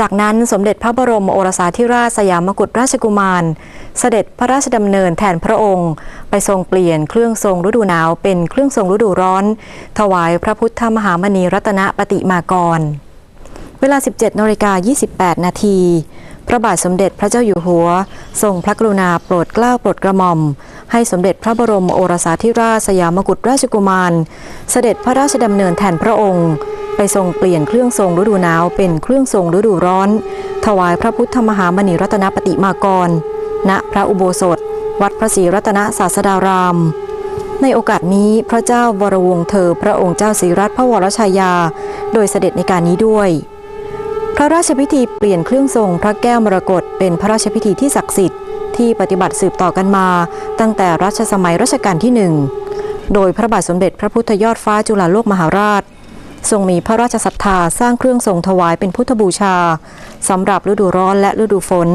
จากนั้นสมเด็จพระบรมโอรสาธิราชสยามกุฎราชกุมาร เสด็จพระราชดำเนินแทนพระองค์ ไปทรงเปลี่ยนเครื่องทรงฤดูหนาวเป็นเครื่องทรงฤดูร้อน ถวายพระพุทธมหามณีรัตนปฏิมากร เวลา 17นาฬิกา28 นาที พระบาทสมเด็จพระเจ้าอยู่หัว ทรงพระกรุณาโปรดเกล้าโปรดกระหม่อม ให้สมเด็จพระบรมโอรสาธิราชสยามกุฎราชกุมาร เสด็จพระราชดำเนินแทนพระองค์ ไปทรงเปลี่ยนเครื่องทรงฤดูหนาวเป็นเครื่องทรงฤดูร้อน ถวายพระพุทธมหามณีรัตนปฏิมากร ณพระอุโบสถ วัดพระศรีรัตนศาสดาราม ในโอกาสนี้พระเจ้าวรวงเธอพระองค์เจ้าศรีรัตนพระวรชายา โดยเสด็จในการนี้ด้วย พระราชพิธีเปลี่ยนเครื่องทรงพระแก้วมรกตเป็นพระราชพิธีที่ศักดิ์สิทธิ์ที่ปฏิบัติสืบต่อกันมา ตั้งแต่รัชสมัยรัชกาลที่หนึ่งโดยพระบาทสมเด็จพระพุทธยอดฟ้าจุฬาโลกมหาราช ทรงมีพระราชศรัทธาสร้างเครื่องทรงถวายเป็นพุทธบูชาสำหรับฤดูร้อนและฤดูฝน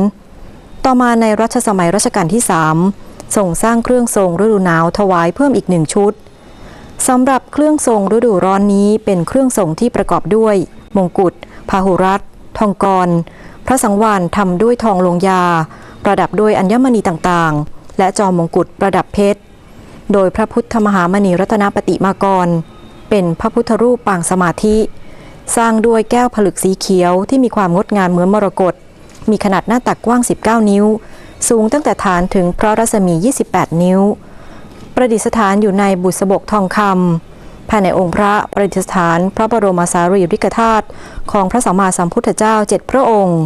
ต่อมาในรัชสมัยรัชกาลที่3ทรงสร้างเครื่องทรงฤดูหนาวถวายเพิ่มอีกหนึ่งชุดสำหรับเครื่องทรงฤดูร้อนนี้เป็นเครื่องทรงที่ประกอบด้วย มงกุฎพาหุรัต องกร พระสังวานทำด้วยทองลงยา ประดับด้วยอัญมณีต่างๆ และจอมงกุฎประดับเพชร โดยพระพุทธมหามณีรัตนปฏิมากร เป็นพระพุทธรูปปางสมาธิ สร้างด้วยแก้วผลึกสีเขียวที่มีความงดงามเหมือนมรกตมีขนาดหน้าตักกว้าง 19 นิ้ว สูงตั้งแต่ฐานถึงพระรัศมี 28 นิ้ว ประดิษฐานอยู่ในบุษบกทองคำ ภายในองค์พระประดิษฐาน พระบรมสารีริกธาตุของพระสัมมาสัมพุทธเจ้าเจ็ดพระองค์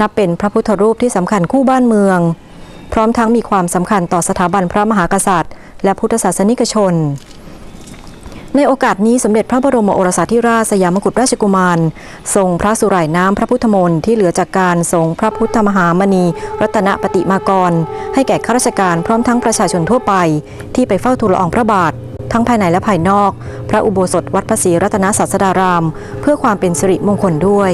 นับเป็นพระพุทธรูปที่สำคัญคู่บ้านเมือง พร้อมทั้งมีความสำคัญต่อสถาบันพระมหากษัตริย์ และพุทธศาสนิกชนในโอกาสนี้สมเด็จพระบรมโอรสาธิราชสยามกุฎราชกุมาร ทรงพระสุไหร่น้ำพระพุทธมนต์ที่เหลือจากการทรงพระพุทธมหามณี รัตนปฏิมากร ให้แก่ข้าราชการพร้อมทั้งประชาชนทั่วไป ที่ไปเฝ้าทูลละอองพระบาท ทั้งภายในและภายนอก พระอุโบสถวัดพระศรีรัตนศาสดาราม เพื่อความเป็นสิริมงคลด้วย